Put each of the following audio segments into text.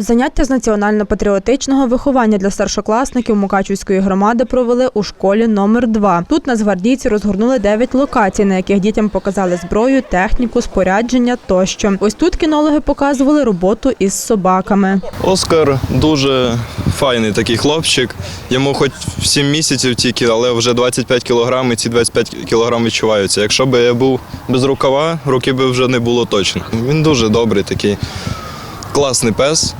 Заняття з національно-патріотичного виховання для старшокласників Мукачівської громади провели у школі номер 2 Тут нацгвардійці розгорнули 9 локацій, на яких дітям показали зброю, техніку, спорядження тощо. Ось тут кінологи показували роботу із собаками. Оскар дуже файний такий хлопчик. Йому хоч 7 місяців тільки, але вже 25 кілограм, і ці 25 кілограм відчуваються. Якщо б я був без рукава, руки би вже не було точно. Він дуже добрий такий, класний пес.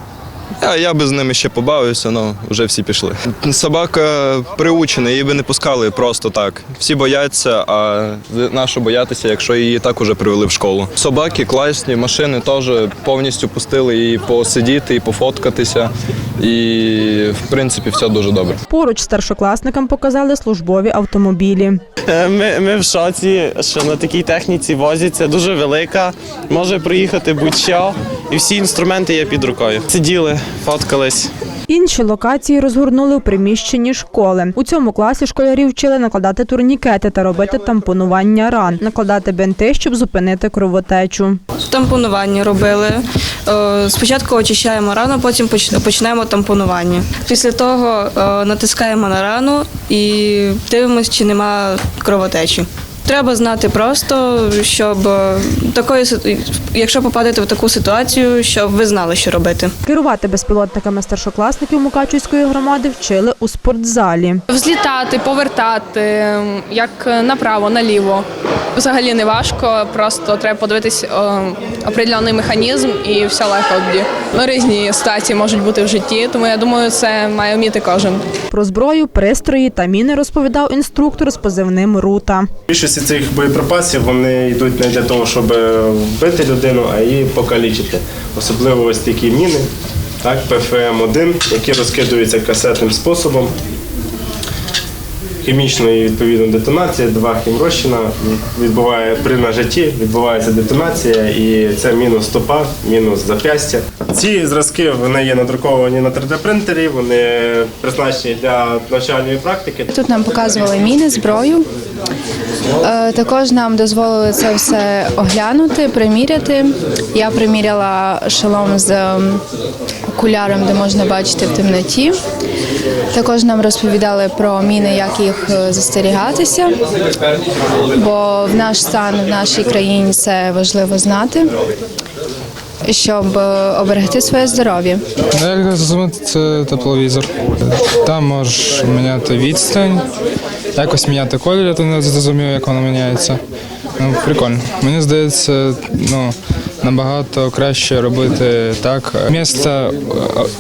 Я, я би з ними ще побавився, але вже всі пішли. Собака приучена, її би не пускали просто так. Всі бояться, а на що боятися, якщо її так уже привели в школу. Собаки класні, машини теж повністю пустили її посидіти і пофоткатися. І в принципі все дуже добре. Поруч старшокласникам показали службові автомобілі. Е, Ми, ми в шоці, що на такій техніці возяться дуже велика, може проїхати будь-що, і всі інструменти є під рукою. Сиділи, фоткались. Інші локації розгорнули у приміщенні школи. У цьому класі школярів вчили накладати турнікети та робити тампонування ран, накладати бинти, щоб зупинити кровотечу. Тампонування робили. Е, Спочатку очищаємо рану, потім поч- починаємо тампонування. Після того е, натискаємо на рану і дивимося, чи нема кровотечі. Треба знати просто, щоб е, такої якщо попадете в таку ситуацію, щоб ви знали, що робити. Керувати безпілотниками старшокласників Мукачівської громади вчили у спортзалі. Взлітати, повертати, як направо, наліво. Взагалі не важко, просто треба подивитись определений механізм і все легко. Ну, різні ситуації можуть бути в житті, тому я думаю, це має вміти кожен. Про зброю, пристрої та міни розповідав інструктор з позивним Рута. Більшості цих боєприпасів вони йдуть не для того, щоб вбити людину, а її покалічити. Особливо ось такі міни, так, ПФМ-1, які розкидуються касетним способом. Хімічної відповідно детонація, два хімрозчина відбуває при нажатті, відбувається детонація, і це мінус стопа, мінус зап'ястя. Ці зразки вони є надруковані на 3D принтері, вони призначені для навчальної практики. Тут нам показували міни, зброю. Е, Також нам дозволили це все оглянути, приміряти. Я приміряла шолом з ем, окуляром, де можна бачити в темноті. Також нам розповідали про міни, як їх е, застерігатися, бо в наш стан в нашій країні це важливо знати, щоб е, оберегти своє здоров'я. Ну, Як зрозуміти, це тепловізор. Там можеш міняти відстань, якось міняти колір, я не зрозумів, як воно міняється. Ну, прикольно. Мені здається, ну, набагато краще робити так. Місто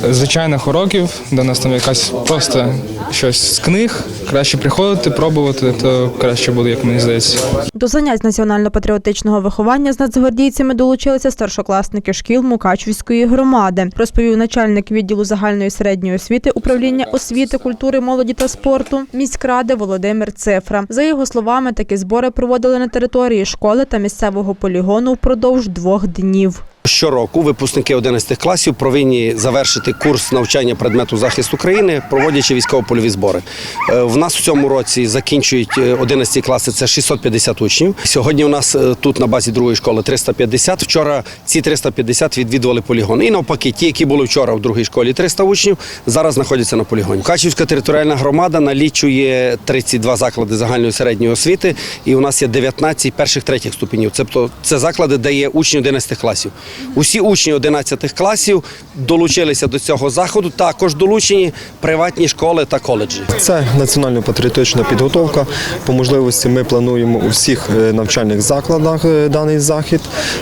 е, звичайних уроків, де нас там якась просто щось з книг, краще приходити, пробувати, то краще буде, як мені здається. До занять національно-патріотичного виховання з нацгвардійцями долучилися старшокласники шкіл Мукачівської громади, розповів начальник відділу загальної середньої освіти управління освіти, культури, молоді та спорту міськради Володимир Цифра. За його словами, такі збори проводили на території школи та місцевого полігону впродовж двох днів. Щороку випускники 11 класів повинні завершити курс навчання предмету захист України, проводячи військово-польові збори. Е, В нас в цьому році закінчують е, 11 класи. Це 650 учнів. Сьогодні у нас е, тут на базі другої школи 350. Вчора ці 350 відвідували полігон. І навпаки, ті, які були вчора в другій школі 300 учнів, зараз знаходяться на полігоні. Качівська територіальна громада налічує 32 заклади загальної середньої освіти, і у нас є 19 перших третіх ступенів. Тобто це заклади, де є учні 11 класів. Усі учні 11 класів долучилися до цього заходу. Також долучені приватні школи та коледжі. Це національно-патріотична підготовка. По можливості ми плануємо у всіх е, навчальних закладах е, даний захід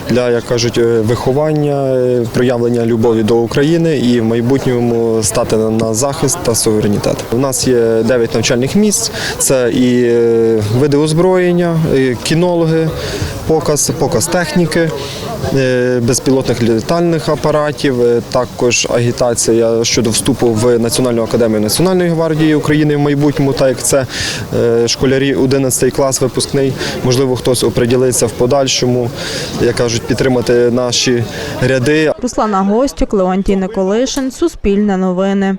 для, як кажуть, е, виховання, проявлення любові до України і в майбутньому стати на- захист та суверенітет. У нас є 9 навчальних місць. Це і види озброєння, кінологи, показ, показ техніки. е, Безпілотних літальних апаратів, е, також агітація щодо вступу в Національну академію Національної гвардії України в майбутньому, так як це е, школярі 11 клас випускний. Можливо, хтось оприділиться в подальшому, як кажуть, підтримати наші ряди. Руслана Гостюк, Леонтій Николишин, Суспільне новини.